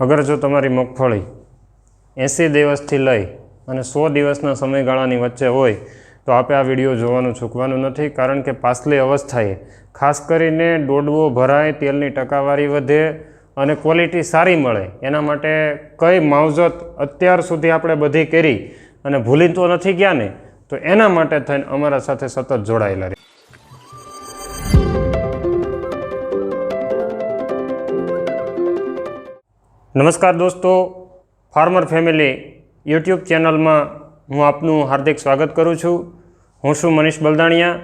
અગર જો તમારી મગફળી એંસી દિવસથી લઈ અને સો દિવસના સમયગાળાની વચ્ચે હોય, તો આપે આ વીડિયો જોવાનું ચૂકવાનું નથી, કારણ કે પાછલી અવસ્થાએ ખાસ કરીને ડોડવો ભરાય, તેલની ટકાવારી વધે અને ક્વોલિટી સારી મળે. એના માટે કઈ માવજત અત્યાર સુધી આપણે બધી કરી અને ભૂલી તો નથી ગયા ને, તો એના માટે થઈને અમારા સાથે સતત જોડાયેલા નમસ્કાર દોસ્તો ફાર્મર ફેમિલી યુટ્યુબ ચેનલમાં હું આપનું હાર્દિક સ્વાગત કરું છું. હું છું મનીષ બલદાણિયા.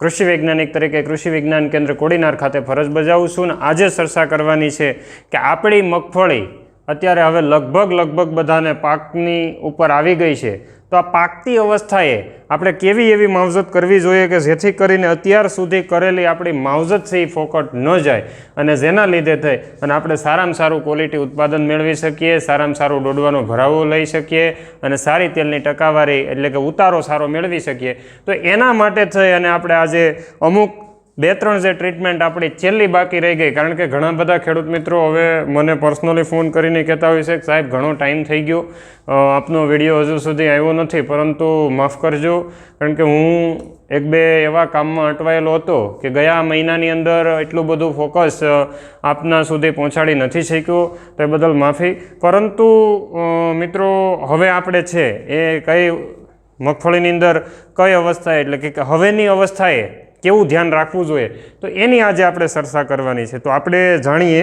કૃષિ વૈજ્ઞાનિક તરીકે કૃષિ વિજ્ઞાન કેન્દ્ર કોડીનાર ખાતે ફરજ બજાવું છું અને આજે ચર્ચા કરવાની છે કે આપણી મગફળી અત્યારે હવે લગભગ લગભગ બધાને પાકની ઉપર આવી ગઈ છે. તો આ પાકતી અવસ્થાએ આપણે કેવી એવી માવજત કરવી જોઈએ કે જેથી કરીને અત્યાર સુધી કરેલી આપણી માવજત છે એ ફોકટ ન જાય અને જેના લીધે થઈ અને આપણે સારામાં સારું ક્વોલિટી ઉત્પાદન મેળવી શકીએ, સારામાં સારું દોડવાનો ભરાવો લઈ શકીએ અને સારી તેલની ટકાવારી એટલે કે ઉતારો સારો મેળવી શકીએ. તો એના માટે થઈ અને આપણે આજે અમુક બે ત્રણ જે ટ્રીટમેન્ટ આપણી છેલ્લી બાકી રહી ગઈ, કારણ કે ઘણા બધા ખેડૂત મિત્રો હવે મને પર્સનલી ફોન કરીને કહેતા હોય છે કે સાહેબ, ઘણો ટાઈમ થઈ ગયો. આપનો વીડિયો હજુ સુધી આવ્યો નથી, પરંતુ માફ કરજો, કારણ કે હું એક બે એવા કામમાં અટવાયેલો હતો કે ગયા મહિનાની અંદર એટલું બધું ફોકસ આપના સુધી પહોંચાડી નથી શક્યો, તે બદલ માફી. પરંતુ મિત્રો, હવે આપણે છે એ કઈ મગફળીની અંદર કઈ અવસ્થાએ એટલે કે હવેની અવસ્થાએ કેવું ધ્યાન રાખવું જોઈએ? તો એની આજે આપણે ચર્ચા કરવાની છે. તો આપણે જાણીએ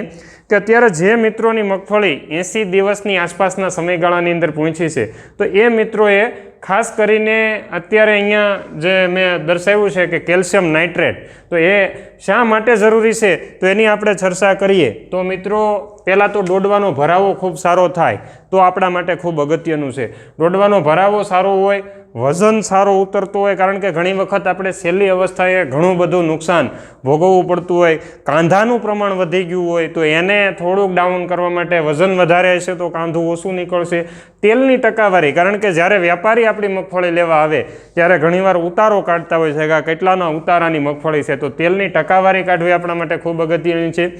કે અત્યારે જે મિત્રોની મગફળી એંસી દિવસની આસપાસના સમયગાળાની અંદર પહોંચી છે, તો એ મિત્રોએ ખાસ કરીને અત્યારે અહીંયા જે મેં દર્શાવ્યું છે કે કેલ્શિયમ નાઇટ્રેટ, તો એ શા માટે જરૂરી છે? તો એની આપણે ચર્ચા કરીએ. તો મિત્રો, પહેલાં તો દોડવાનો ભરાવો ખૂબ સારો થાય, તો આપણા માટે ખૂબ અગત્યનું છે. દોડવાનો ભરાવો સારો હોય વજન સારો ઉતરતું હોય, કારણ કે ઘણી વખત આપણે છેલ્લી અવસ્થાએ ઘણું બધું નુકસાન ભોગવવું પડતું હોય, કાંધાનું પ્રમાણ વધી ગયું હોય, તો એને થોડુંક ડાઉન કરવા માટે વજન વધારે હશે તો કાંધું ઓછું નીકળશે. તેલની ટકાવારી, કારણ કે જ્યારે વ્યાપારી આપણી મગફળી લેવા આવે, ત્યારે ઘણીવાર ઉતારો કાઢતા હોય છે, કે કેટલાના ઉતારાની મગફળી છે, તો તેલની ટકાવારી કાઢવી આપણા માટે ખૂબ અગત્યની છે.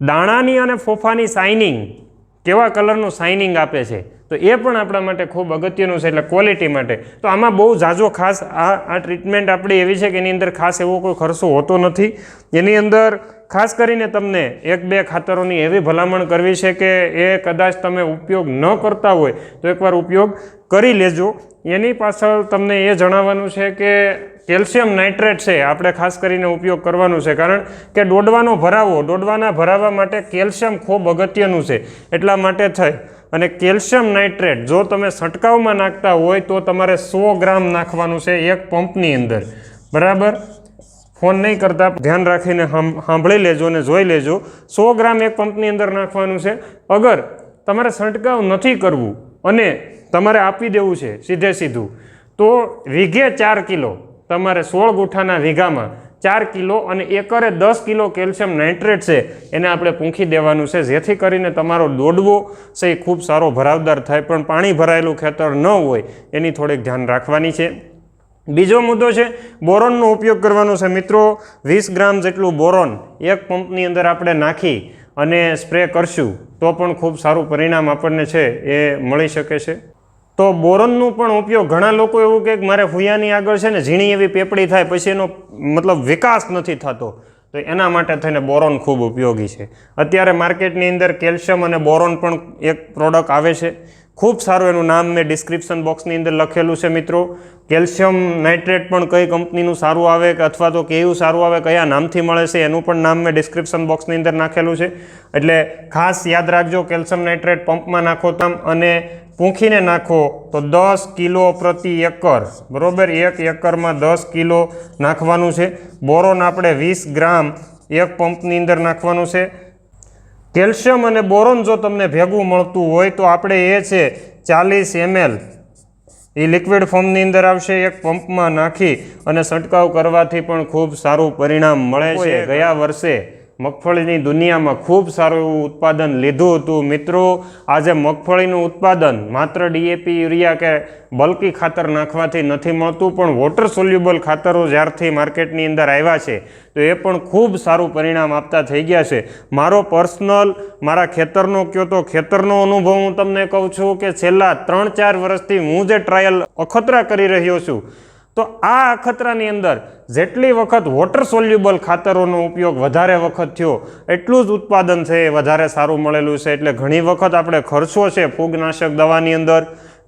દાણાની અને ફોફાની શાઇનિંગ કેવા કલરનું શાઇનિંગ આપે છે? તો એ પણ આપણા માટે ખૂબ અગત્યનું છે એટલે ક્વોલિટી માટે. તો આમાં બહુ ઝાઝો ખાસ આ આ ટ્રીટમેન્ટ આપણી એવી છે કે એની અંદર ખાસ એવો કોઈ ખર્ચો હોતો નથી. એની અંદર ખાસ કરીને તમને એક, બે ખાતરોની એવી ભલામણ કરવી છે કે એ કદાચ તમે ઉપયોગ ન કરતા હોય તો એકવાર ઉપયોગ કરી લેજો. એની પાછળ તમને એ જણાવવાનું છે કે કેલ્શિયમ નાઇટ્રેટ છે આપણે ખાસ કરીને ઉપયોગ કરવાનું છે. કારણ કે દોડવાનો ભરાવો, દોડવાના ભરાવા માટે કેલ્શિયમ ખૂબ અગત્યનું છે. એટલા માટે થઈ અને કેલ્શિયમ નાઇટ્રેટ જો તમે છંટકાવમાં નાખતા હોય તો તમારે સો ગ્રામ નાખવાનું છે એક પંપની અંદર. બરાબર? ફોન નહીં કરતા. ધ્યાન રાખીને સાંભળી લેજો અને જોઈ લેજો. સો ગ્રામ એક પંપની અંદર નાખવાનું છે. અગર તમારે છંટકાવ નથી કરવું અને તમારે આપી દેવું છે સીધે સીધું, તો વીઘે ચાર કિલો તમારે સોળ ગુઠાના વીઘામાં ચાર કિલો અને એકરે દસ કિલો કેલ્શિયમ નાઇટ્રેટ છે. એને આપણે પૂંખી દેવાનું છે. જેથી કરીને તમારો દોડવો છે એ ખૂબ સારો ભરાવદાર થાય. પણ પાણી ભરાયેલું ખેતર ન હોય એની થોડીક ધ્યાન રાખવાની છે. બીજો મુદ્દો છે, બોરોનનો ઉપયોગ કરવાનો છે. મિત્રો, વીસ ગ્રામ જેટલું બોરોન એક પંપની અંદર આપણે નાખી અને સ્પ્રે કરશું તો પણ ખૂબ સારું પરિણામ આપણને છે એ મળી શકે છે. તો બોરોનનું પણ ઉપયોગ ઘણા લોકો એવું કે મારે ફૂયાની આગળ છે ને ઝીણી એવી પેપડી થાય, પછી એનો મતલબ વિકાસ નથી થતો. તો એના માટે થઈને બોરોન ખૂબ ઉપયોગી છે. અત્યારે માર્કેટની અંદર કેલ્શિયમ અને બોરોન પણ એક પ્રોડક્ટ આવે છે. ખૂબ સારું એનું નામ મેં ડિસ્ક્રિપ્શન બોક્સની અંદર લખેલું છે મિત્રો. કેલ્શિયમ નાઇટ્રેટ પણ કઈ કંપનીનું સારું આવે કે અથવા તો કેવું સારું આવે, કયા નામથી મળે છે, એનું પણ નામ મેં ડિસ્ક્રિપ્શન બોક્સની અંદર નાખેલું છે. એટલે ખાસ યાદ રાખજો, કેલ્શિયમ નાઇટ્રેટ પંપમાં નાખો તમ અને પૂંખીને નાખો તો દસ કિલો પ્રતિ એકર બરોબર? એક એકરમાં દસ કિલો નાખવાનું છે. બોરોન આપણે વીસ ગ્રામ એક પંપની અંદર નાખવાનું છે. કેલ્શિયમ અને બોરોન જો તમને ભેગું મળતું હોય તો આપણે એ છે ચાલીસ એમએલ. એ લિક્વિડ ફોર્મની અંદર આવશે એક પંપમાં નાખી અને છંટકાવ કરવાથી પણ ખૂબ સારું પરિણામ મળે છે. ગયા વર્ષે મગફળીની દુનિયામાં ખૂબ સારું એવું ઉત્પાદન લીધું હતું. મિત્રો, આજે મગફળીનું ઉત્પાદન માત્ર ડીએપી યુરિયા કે બલ્કી ખાતર નાખવાથી નથી મળતું, પણ વોટર સોલ્યુબલ ખાતરો જ્યારથી માર્કેટની અંદર આવ્યા છે, તો એ પણ ખૂબ સારું પરિણામ આપતા થઈ ગયા છે. મારો પર્સનલ, મારા ખેતરનો કયો તો ખેતરનો અનુભવ હું તમને કહું છું કે છેલ્લા ત્રણ ચાર વર્ષથી હું જે ટ્રાયલ અખતરા કરી રહ્યો છું તો આ અખતરાની અંદર જેટલી વખત વોટર સોલ્યુબલ ખાતરોનો ઉપયોગ વધારે વખત થયો, એટલું જ ઉત્પાદન છે એ વધારે સારું મળેલું છે. એટલે ઘણી વખત આપણે ખર્ચો છે, ફૂગનાશક દવાની અંદર,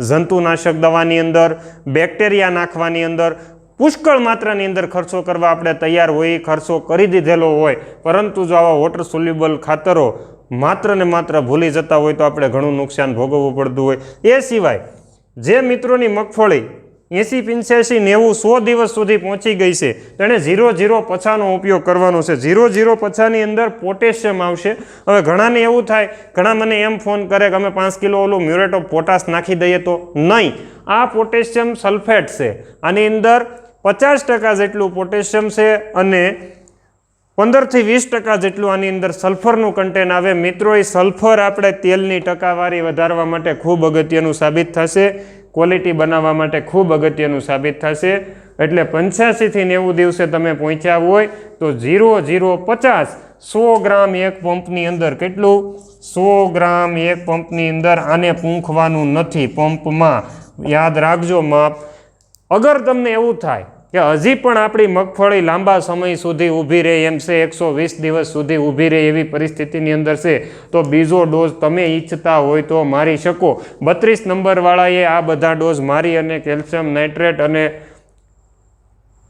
જંતુનાશક દવાની અંદર બેક્ટેરિયા નાખવાની અંદર, પુષ્કળ માત્રાની અંદર ખર્ચો કરવા આપણે તૈયાર હોઈ ખર્ચો કરી દીધેલો હોય. પરંતુ જો આવા વોટર સોલ્યુબલ ખાતરો માત્ર ને માત્ર ભૂલી જતા હોય તો આપણે ઘણું નુકસાન ભોગવવું પડતું હોય. એ સિવાય, જે મિત્રોની મગફળી એંસી પિંચ્યાસી નેવું સો દિવસ સુધી પહોંચી ગઈ છે. તેણે ઝીરો ઝીરો પછાનો ઉપયોગ કરવાનો છે. ઝીરો ઝીરો પછાની અંદર પોટેશિયમ આવશે. હવે ઘણાને એવું થાય, ઘણા મને એમ ફોન કરે કે અમે પાંચ કિલો ઓલું મ્યુરેટ ઓફ પોટાશ નાખી દઈએ તો નહીં. આ પોટેશિયમ સલ્ફેટ છે. આની અંદર પચાસ ટકા જેટલું પોટેશિયમ છે અને પંદરથી વીસ ટકા જેટલું આની અંદર સલ્ફરનું કન્ટેન્ટ આવે. મિત્રો, એ સલ્ફર આપણે તેલની ટકાવારી વધારવા માટે ખૂબ અગત્યનું સાબિત થશે. ક્વોલિટી બનાવવા માટે ખૂબ અગત્યનું સાબિત થશે. એટલે પંચ્યાસીથી નેવું દિવસે તમે પહોંચ્યા હોય તો ઝીરો ઝીરો પચાસ સો ગ્રામ એક પંપની અંદર કેટલું? સો ગ્રામ એક પંપની અંદર આને પૂંખવાનું નથી પંપમાં. યાદ રાખજો માપ. અગર તમને એવું થાય કે હજી પણ આપણી મગફળી લાંબા સમય સુધી ઊભી રહે, એમ છે, એકસો વીસ દિવસ સુધી ઊભી રહે એવી પરિસ્થિતિની અંદર છે, તો બીજો ડોઝ તમે ઈચ્છતા હોય તો મારી શકો. બત્રીસ નંબરવાળાએ આ બધા ડોઝ મારી અને કેલ્શિયમ નાઇટ્રેટ અને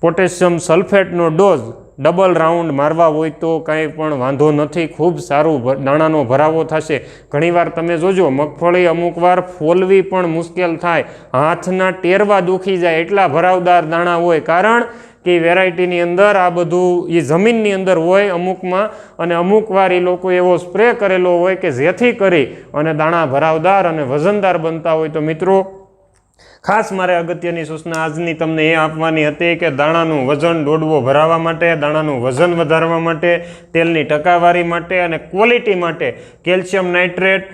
પોટેશિયમ સલ્ફેટનો ડોઝ ડબલ રાઉન્ડ મારવા હોય તો કાંઈ પણ વાંધો નથી. ખૂબ સારું દાણાનો ભરાવો થશે. ઘણીવાર તમે જોજો, મગફળી અમુકવાર ફોલવી પણ મુશ્કેલ થાય. હાથના ટેરવા દુખી જાય એટલા ભરાવદાર દાણા હોય. કારણ કે વેરાયટીની અંદર આ બધું એ જમીનની અંદર હોય અમુકમાં અને અમુક વાર એ લોકો એવો સ્પ્રે કરેલો હોય કે જેથી કરી અને દાણા ભરાવદાર અને વજનદાર બનતા હોય. તો મિત્રો ખાસ મારે અગત્યની સૂચના આજની તમને એ આપવાની હતી કે દાણાનું વજન દોડવો ભરાવા માટે, દાણાનું વજન વધારવા માટે, તેલની ટકાવારી માટે અને ક્વોલિટી માટે કેલ્શિયમ નાઇટ્રેટ,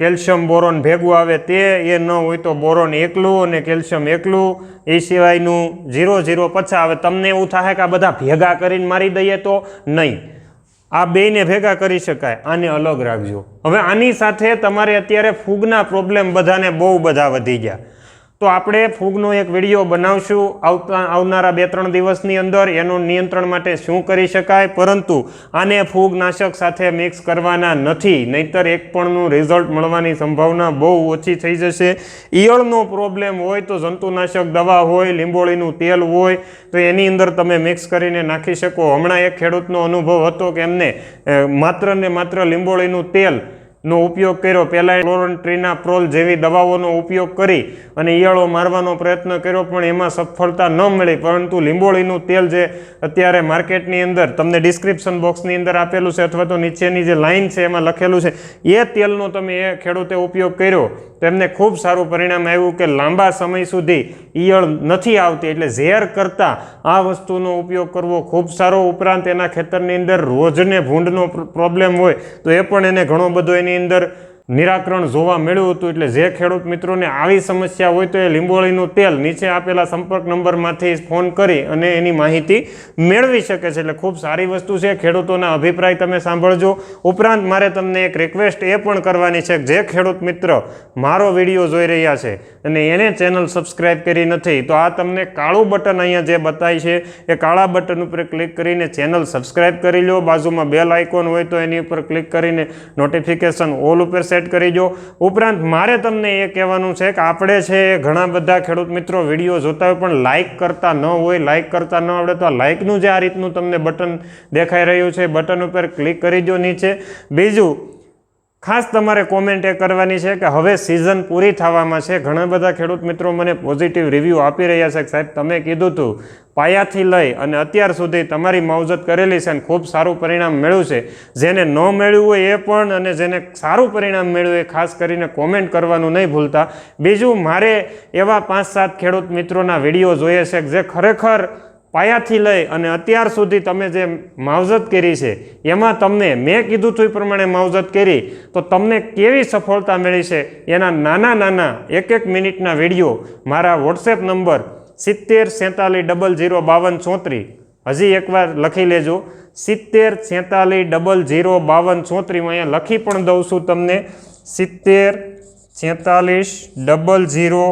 કેલ્શિયમ બોરોન ભેગું આવે તે એ ન હોય તો બોરોન એકલું અને કેલ્શિયમ એકલું. એ સિવાયનું ઝીરો ઝીરો પછા હવે તમને એવું થાય કે આ બધા ભેગા કરીને મારી દઈએ તો નહીં. આ બેયને ભેગા કરી શકાય, આને અલગ રાખજો. હવે આની સાથે તમારે અત્યારે ફૂગના પ્રોબ્લેમ બધાને બહુ બધા વધી ગયા. તો આપણે ફૂગનો એક વીડિયો બનાવશું. આવતા, આવનારા બે ત્રણ દિવસની અંદર એનું નિયંત્રણ માટે શું કરી શકાય? પરંતુ આને ફૂગનાશક સાથે મિક્સ કરવાના નથી. નહીતર એક પણનું રિઝલ્ટ મળવાની સંભાવના બહુ ઓછી થઈ જશે. ઈયળનો પ્રોબ્લેમ હોય તો જંતુનાશક દવા હોય, લીંબોળીનું તેલ હોય, તો એની અંદર તમે મિક્સ કરીને નાખી શકો. હમણાં એક ખેડૂતનો અનુભવ હતો કે એમને માત્ર ને માત્ર લીંબોળીનું તેલ નો ઉપયોગ કર્યો. પહેલાં ક્લોરન્ટ્રીના પ્રોલ જેવી દવાઓનો ઉપયોગ કરી અને ઈયળો મારવાનો પ્રયત્ન કર્યો, પણ એમાં સફળતા ન મળી. પરંતુ લીંબોળીનું તેલ જે અત્યારે માર્કેટની અંદર, તમને ડિસ્ક્રિપ્શન બોક્સની અંદર આપેલું છે અથવા તો નીચેની જે લાઇન છે એમાં લખેલું છે, એ તેલનો તમે એ ખેડૂતે ઉપયોગ કર્યો. તો એમને ખૂબ સારું પરિણામ આવ્યું કે લાંબા સમય સુધી ઈયળ નથી આવતી. એટલે ઝેર કરતાં આ વસ્તુનો ઉપયોગ કરવો ખૂબ સારો ઉપરાંત એના ખેતરની અંદર રોજને ભૂંડનો પ્રોબ્લેમ હોય, તો એ પણ એને ઘણો બધો એની અંદર નિરાકરણ જોવા મળ્યું હતું એટલે જે ખેડૂત મિત્રોને આવી સમસ્યા હોય તો એ લીંબોળીનું તેલ નીચે આપેલા સંપર્ક નંબરમાંથી ફોન કરી અને એની માહિતી મેળવી શકે છે. એટલે ખૂબ સારી વસ્તુ છે. ખેડૂતોના અભિપ્રાય તમે સાંભળજો. ઉપરાંત મારે તમને એક રિક્વેસ્ટ એ પણ કરવાની છે જે ખેડૂત મિત્ર મારો વીડિયો જોઈ રહ્યા છે અને એને ચેનલ સબસ્ક્રાઈબ કરી નથી, તો આ તમને કાળું બટન અહીંયા જે બતાય છે, એ કાળા બટન ઉપર ક્લિક કરીને ચેનલ સબસ્ક્રાઈબ કરી લો. બાજુમાં બેલ આઇકોન હોય તો એની ઉપર ક્લિક કરીને નોટિફિકેશન ઓલ ઉપર સેટ કરી દો. ઉપરાંત મારે તમને એ કહેવાનું છે કે આપણે છે ઘણા બધા ખેડૂત મિત્રો વીડિયો જોતા હોય પણ લાઇક કરતા ન હોય લાઇક કરતા ન આવડે તો આ લાઇકનું જે આ રીતનું તમને બટન દેખાઈ રહ્યું છે, બટન ઉપર ક્લિક કરી દો નીચે. બીજું ખાસ તમારે કોમેન્ટ એ કરવાની છે કે હવે સિઝન પૂરી થવામાં છે. ઘણા બધા ખેડૂત મિત્રો મને પોઝિટિવ રિવ્યૂ આપી રહ્યા છે કે સાહેબ, તમે કીધું હતું પાયાથી લઈ અને અત્યાર સુધી તમારી માવજત કરેલી છે અને ખૂબ સારું પરિણામ મેળવ્યું છે. જેને ન મેળવ્યું હોય એ પણ અને જેને સારું પરિણામ મેળવ્યું એ ખાસ કરીને કોમેન્ટ કરવાનું નહીં ભૂલતા. બીજું, મારે એવા પાંચ સાત ખેડૂત મિત્રોના વીડિયો જોઈએ છે જે ખરેખર પાયાથી લઈ અને અત્યાર સુધી તમે જે માવજત કરી છે, એમાં તમને મેં કીધું હતું એ પ્રમાણે માવજત કરી, તો તમને કેવી સફળતા મળી છે? એના નાના નાના એક એક મિનિટના વીડિયો મારા વોટ્સએપ નંબર સિત્તેર સેતાલીસ ડબલ ઝીરો બાવન ચોત્રીસ. હજી એકવાર લખી લેજો. સિત્તેર સેતાલીસ ડબલ ઝીરો બાવન ચોત્રીસ હું અહીંયા લખી પણ દઉં છું તમને. સિત્તેર છેતાલીસ ડબલ ઝીરો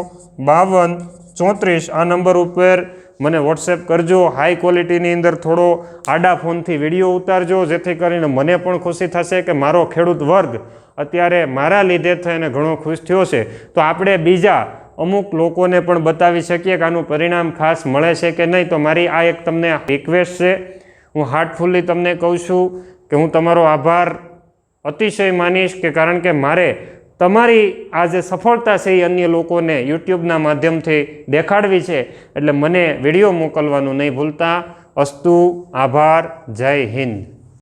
બાવન ચોત્રીસ આ નંબર ઉપર મને વોટ્સએપ કરજો. હાઈ ક્વોલિટીની અંદર થોડો આડા ફોનથી વીડિયો ઉતારજો, જેથી કરીને મને પણ ખુશી થશે કે મારો ખેડૂત વર્ગ અત્યારે મારા લીધે થઈને ઘણો ખુશ થયો છે. તો આપણે બીજા અમુક લોકોને પણ બતાવી શકીએ કે આનું પરિણામ ખાસ મળે છે કે નહીં. તો મારી આ એક તમને રિક્વેસ્ટ છે. હું હાર્ટફુલ્લી તમને કહું છું કે હું તમારો આભાર અતિશય માનીશ કે કારણ કે મારે તમારી આ જે સફળતા છે એ અન્ય લોકોને યુટ્યુબના માધ્યમથી દેખાડવી છે. એટલે મને વીડિયો મોકલવાનું નહીં ભૂલતા. અસ્તુ, આભાર, જય હિન્દ.